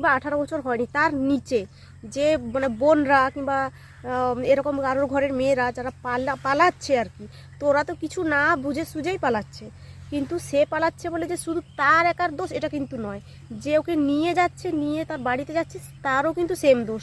কিংবা আঠারো বছর হয়নি, তার নিচে যে মানে বোনরা কিংবা এরকম কারোর ঘরের মেয়েরা যারা পালা, পালাচ্ছে আর কি, তো ওরা তো কিছু না বুঝে সুঝেই পালাচ্ছে। কিন্তু সে পালাচ্ছে বলে যে শুধু তার একার দোষ, এটা কিন্তু নয়। যে ওকে নিয়ে যাচ্ছে, নিয়ে তার বাড়িতে যাচ্ছে, তারও কিন্তু সেম দোষ।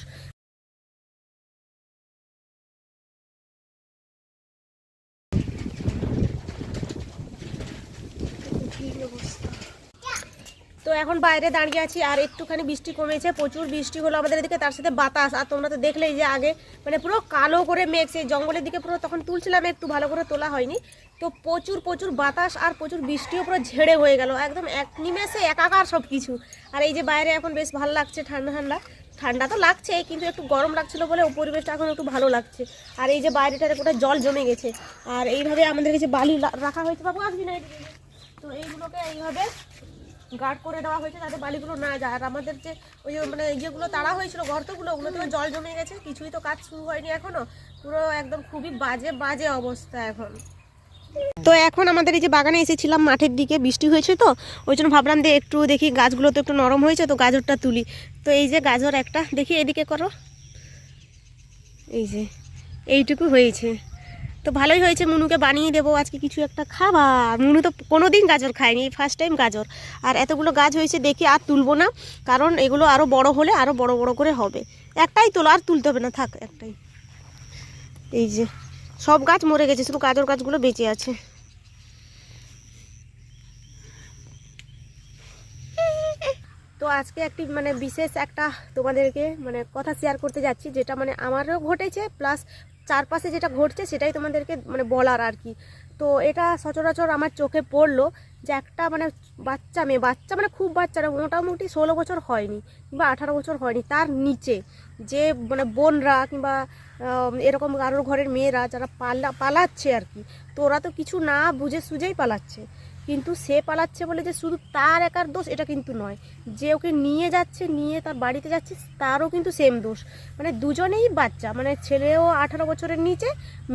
তো এখন বাইরে দাঁড়িয়ে আছি, আর একটুখানি বৃষ্টি কমেছে, প্রচুর বৃষ্টি হলো আমাদের এদিকে, তার সাথে বাতাস। আর তোমরা তো দেখলেই যে আগে মানে পুরো কালো করে মেঘ, সেই জঙ্গলের দিকে পুরো তখন তুলছিলাম, একটু ভালো করে তোলা হয়নি। তো প্রচুর প্রচুর বাতাস আর প্রচুর বৃষ্টিও পুরো ঝেড়ে হয়ে গেল, একদম এক নিমেষে একাকার সব কিছু আর এই যে বাইরে এখন বেশ ভালো লাগছে ঠান্ডা ঠান্ডা। ঠান্ডা তো লাগছে, কিন্তু একটু গরম লাগছিল বলে পরিবেশটা এখন একটু ভালো লাগছে। আর এই যে বাইরেটারে গোটা জল জমে গেছে। আর এইভাবে আমাদের কাছে বালি রাখা হয়েছে, বাবু আসবি না তো এইগুলোকে এইভাবে গার্ড করে দেওয়া হয়েছে যাতে বালিগুলো না যায়। আর আমাদের যে ওই মানে ইয়েগুলো তাড়া হয়েছিল, গর্তগুলো ওগুলো তো জল জমে গেছে, কিছুই তো কাজ শুরু হয়নি এখনও। পুরো একদম খুবই বাজে বাজে অবস্থা এখন। তো এখন আমাদের এই যে বাগানে এসেছিলাম মাঠের দিকে, বৃষ্টি হয়েছে তো, ওই জন্য ভাবলাম যে একটু দেখি গাছগুলো তো একটু নরম হয়েছে, তো গাজরটা তুলি। তো এই যে গাজর একটা, দেখি এদিকে করো। এই যে, এইটুকু হয়েছে। তো ভালোই হয়েছে, মুনুকে বানিয়ে দেবো, আজকে কিছু একটা খাবার মুনু তো কোনো দিন গাজর খায়নি, এই ফার্স্ট টাইম গাজর। আর এতগুলো গাছ হয়েছে, দেখে আর তুলবো না, কারণ এগুলো আরও বড় হলে আরও বড় বড় করে হবে। একটাই তোলো, আর তুলতে হবে না, থাক, একটাই। এই যে, সব গাছ মরে গেছে, শুধু গাজর গাছগুলো বেঁচে আছে। তো আজকে একটি মানে বিশেষ একটা তোমাদেরকে মানে কথা শেয়ার করতে যাচ্ছি, যেটা মানে আমারও ঘটেছে প্লাস চারপাশে যেটা ঘটছে সেটাই তোমাদেরকে মানে বলার আর কি। তো এটা সচরাচর আমার চোখে পড়ল যে একটা মানে বাচ্চা মেয়ে, বাচ্চা মানে খুব বাচ্চারা মোটামুটি ষোলো বছর হয়নি কিংবা আঠারো বছর হয়নি, তার নিচে যে মানে বোনরা কিংবা এরকম কারোর ঘরের মেয়েরা যারা পালা, পালাচ্ছে আর কি, তো ওরা তো কিছু না বুঝে সুঝেই পালাচ্ছে। কিন্তু সে পালাচ্ছে বলে যে শুধু তার একার দোষ, এটা কিন্তু নয়। যে ওকে নিয়ে যাচ্ছে, নিয়ে তার বাড়িতে যাচ্ছে, তারও কিন্তু সেম দোষ। মানে দুজনেই বাচ্চা মানে ছেলেও আঠারো বছরের নিচে,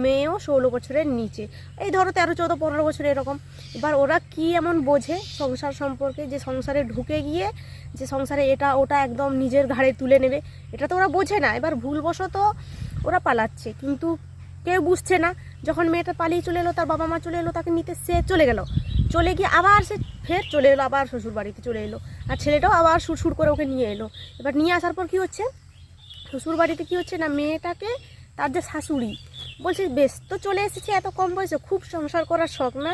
মেয়েও ষোলো বছরের নিচে। এই ধরো তেরো, চৌদ্দ, পনেরো বছর এরকম। এবার ওরা কি এমন বোঝে সংসার সম্পর্কে যে সংসারে ঢুকে গিয়ে, যে সংসারে এটা ওটা একদম নিজের ঘাড়ে তুলে নেবে? এটা তো ওরা বোঝে না। এবার ভুলবশত ওরা পালাচ্ছে। কিন্তু কেউ বুঝছে না। যখন মেয়েটা পালিয়ে চলে এলো, তার বাবা মা চলে এলো, তাকে নিতে সে চলে গেল। চলে গিয়ে আবার সে ফের চলে এলো, আবার শ্বশুর বাড়িতে চলে এলো। আর ছেলেটাও আবার সুর সুর করে ওকে নিয়ে এলো। এবার নিয়ে আসার পর কি হচ্ছে? শ্বশুর বাড়িতে কি হচ্ছে না, মেয়েটাকে তার যে শাশুড়ি, বলছে, বেশ, তো চলে এসেছে এত কম বয়সে, খুব সংসার করার শখ না।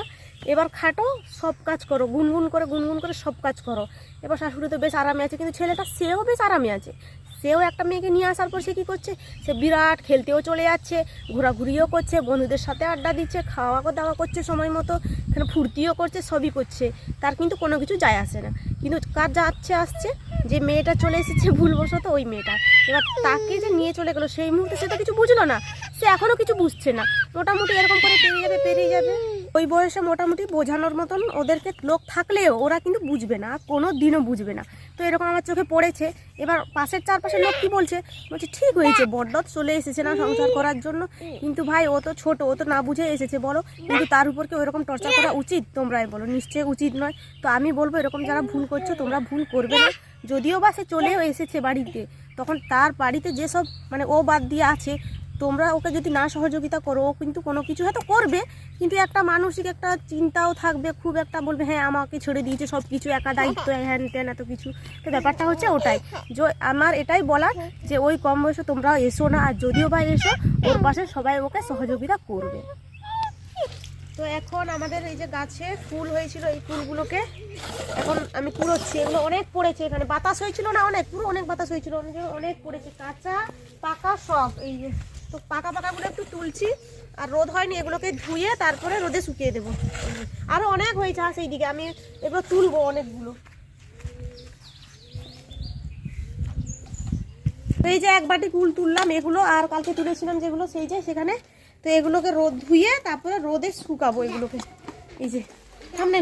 এবার খাটো, সব কাজ করো, গুনগুন করে গুনগুন করে সব কাজ করো। এবার শাশুড়ি তো বেশ আরামে আছে, কিন্তু ছেলেটা সেও বেশ আরামে আছে। সেও একটা মেয়েকে নিয়ে আসার পর সে কী করছে? সে বিরাট খেলতেও চলে যাচ্ছে, ঘোরাঘুরিও করছে, বন্ধুদের সাথে আড্ডা দিচ্ছে খাওয়া দাওয়া করছে সময় মতো, এখানে ফুর্তিও করছে, সবই করছে। তার কিন্তু কোনো কিছু যায় আসে না। কিন্তু কার যাচ্ছে আসছে, যে মেয়েটা চলে এসেছে ভুলবশত ওই মেয়েটা। এবার তাকে যে নিয়ে চলে গেলো, সেই মুহূর্তে সে তো কিছু বুঝলো না। সে এখনও কিছু বুঝছে না। মোটামুটি এরকম করে পেরিয়ে যাবে পেরিয়ে যাবে। ওই বয়সে মোটামুটি বোঝানোর মতন ওদেরকে লোক থাকলেও ওরা কিন্তু বুঝবে না কোনো দিনও বুঝবে না। তো এরকম আমার চোখে পড়েছে। এবার পাশের চারপাশের লোক কী বলছে? বলছে, ঠিক হয়েছে বড্ডত চলে এসেছে না সংসার করার জন্য। কিন্তু ভাই, ও তো ছোট, ও তো না বুঝে এসেছে, বলো। কিন্তু তার উপর কি ওইরকম টর্চার করা উচিত? তোমরাই বলো, নিশ্চয়ই উচিত নয়। তো আমি বলব, এরকম যারা ভুল করছ, তোমরা ভুল করবে না। যদিও বা সে চলেও এসেছে বাড়িতে, তখন তার বাড়িতে যেসব মানে ও বাদ দিয়ে আছে তোমরা ওকে যদি না সহযোগিতা করো, ও কিন্তু কোনো কিছু হয়তো করবে, কিন্তু একটা মানসিক একটা চিন্তাও থাকবে, খুব একটা বলবে হ্যাঁ আমাকে ছেড়ে দিয়েছে সব কিছু একা দায়িত্ব হ্যান ত্যান, এত কিছু। তো ব্যাপারটা হচ্ছে ওটাই। যে আমার এটাই বলার যে ওই কম বয়সে তোমরা এসো না, আর যদিও বা এসো, ওর পাশে সবাই ওকে সহযোগিতা করবে। তো এখন আমাদের এই যে গাছে ফুল হয়েছিল এই ফুলগুলোকে, এখন আমি কুড়োচ্ছি। এগুলো অনেক পড়েছে এখানে। বাতাস হয়েছিল না অনেক? পুরো অনেক বাতাস হয়েছিল। অনেক অনেক পড়েছে। কাঁচা পাকা সব, এই যে। তো পাকা পাকাগুলো একটু তুলছি, আর রোদ হয়নি, এগুলোকে ধুয়ে তারপরে রোদে শুকিয়ে দেবো। আরও অনেক হয়েছে আর সেই দিকে আমি এগুলো তুলবো অনেকগুলো। এই যে এক বাটি কুল তুললাম, এগুলো আর কালকে তুলেছিলাম যেগুলো, সেই যে সেখানে। তো এগুলোকে রোদ ধুয়ে তারপরে রোদে শুকাবো এগুলোকে। এই যে সামনে